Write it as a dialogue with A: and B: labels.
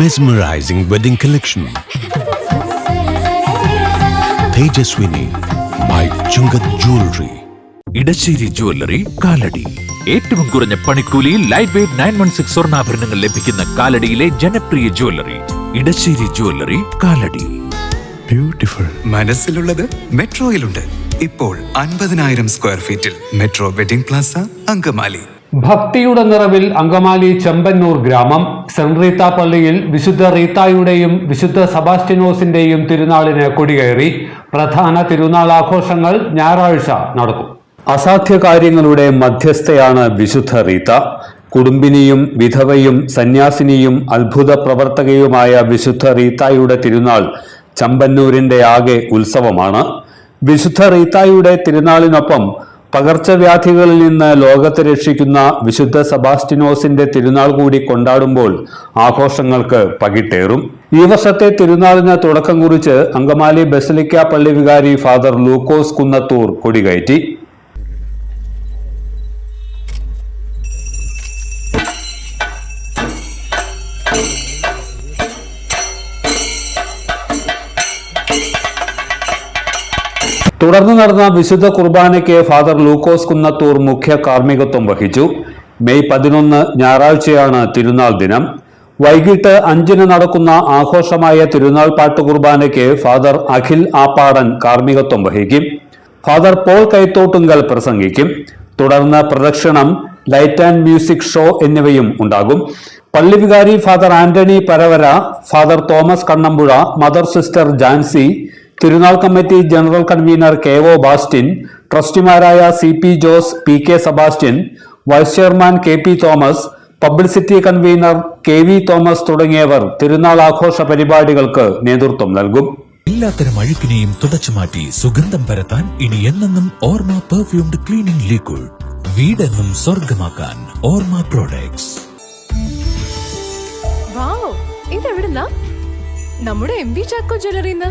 A: mesmerizing wedding collection Tejaswini by Chungath jewellery
B: Edasseri jewellery Kalady. ഏറ്റവും കുറഞ്ഞ പണിക്കൂലിയിൽ light weight nine one six സ്വർണാഭരണങ്ങൾ ലഭിക്കുന്ന കാലടിയിലെ ജനപ്രിയ jewellery Edasseri jewellery Kalady.
A: Beautiful
C: മനസ്സിലുള്ളത് മെട്രോയിലുണ്ട്. ഇപ്പോൾ അൻപതിനായിരം സ്ക്വയർ ഫീറ്റിൽ മെട്രോ വെഡിംഗ് പ്ലാസ അങ്കമാലി.
D: ഭക്തിയുടെ നിറവിൽ അങ്കമാലി ചെമ്പന്നൂർ ഗ്രാമം സെന്റ് റീത്ത പള്ളിയിൽ വിശുദ്ധ റീത്തായുടെയും വിശുദ്ധ സബാസ്റ്റിനോസിന്റെയും തിരുനാളിന് കൊടികയറി പ്രധാന തിരുനാൾ ആഘോഷങ്ങൾ ഞായറാഴ്ച നടക്കും. അസാധ്യ കാര്യങ്ങളുടെ മധ്യസ്ഥയാണ് വിശുദ്ധ റീത്ത. കുടുംബിനിയും വിധവയും സന്യാസിനിയും അത്ഭുത പ്രവർത്തകയുമായ വിശുദ്ധ റീത്തായുടെ തിരുനാൾ ചമ്പന്നൂരിന്റെ ആകെ ഉത്സവമാണ്. വിശുദ്ധ റീത്തായുടെ തിരുനാളിനൊപ്പം പകർച്ചവ്യാധികളിൽ നിന്ന് ലോകത്തെ രക്ഷിക്കുന്ന വിശുദ്ധ സബാസ്റ്റിനോസിന്റെ തിരുനാൾ കൂടി കൊണ്ടാടുമ്പോൾ ആഘോഷങ്ങൾക്ക് പകിട്ടേറും. ഈ വർഷത്തെ തിരുനാളിന് തുടക്കം കുറിച്ച് അങ്കമാലി ബസലിക്ക പള്ളി വികാരി ഫാദർ ലൂക്കോസ് കുന്നത്തൂർ കൊടികയറ്റി. തുടർന്ന് നടന്ന വിശുദ്ധ കുർബാനയ്ക്ക് ഫാദർ ലൂക്കോസ് കുന്നത്തൂർ മുഖ്യ കാർമ്മികത്വം വഹിച്ചു. മെയ് പതിനൊന്ന് ഞായറാഴ്ചയാണ് തിരുനാൾ ദിനം. വൈകിട്ട് അഞ്ചിന് നടക്കുന്ന ആഘോഷമായ തിരുനാൾ പാട്ട് കുർബാനയ്ക്ക് ഫാദർ അഖിൽ ആപ്പാടൻ കാർമ്മികത്വം വഹിക്കും. ഫാദർ പോൾ കൈത്തോട്ടുങ്കൽ പ്രസംഗിക്കും. തുടർന്ന് പ്രദക്ഷിണം ലൈറ്റ് ആൻഡ് മ്യൂസിക് ഷോ എന്നിവയും ഉണ്ടാകും. പള്ളി വികാരി father Antony Paravara father Thomas Kannampuzha mother sister Jancy തിരുനാൾ committee general convener K O Bastin ട്രസ്റ്റിമാരായ C P Jose P K Sebastian vice chairman K P Thomas publicity convener K V Thomas തുടങ്ങിയവർ തിരുനാൾ ആഘോഷ പരിപാടികൾക്ക് നേതൃത്വം നൽകും.
B: എല്ലാത്തരം അഴുക്കിനെയും തുടച്ചുമാറ്റി സുഗന്ധം പരത്താൻ ഇനി എന്നെന്നും ഓർമ്മ പെർഫ്യൂംഡ് ക്ലീനിംഗ് ലിക്വിഡ്. വീടെന്നും സ്വർഗമാക്കാൻ ഓർമ്മ പ്രോഡക്ട്സ്.
E: വാവ് ഇതെവിടുന്നാ? നമ്മുടെ എം വി ചാക്കോ ജ്വല്ലറിന്ന്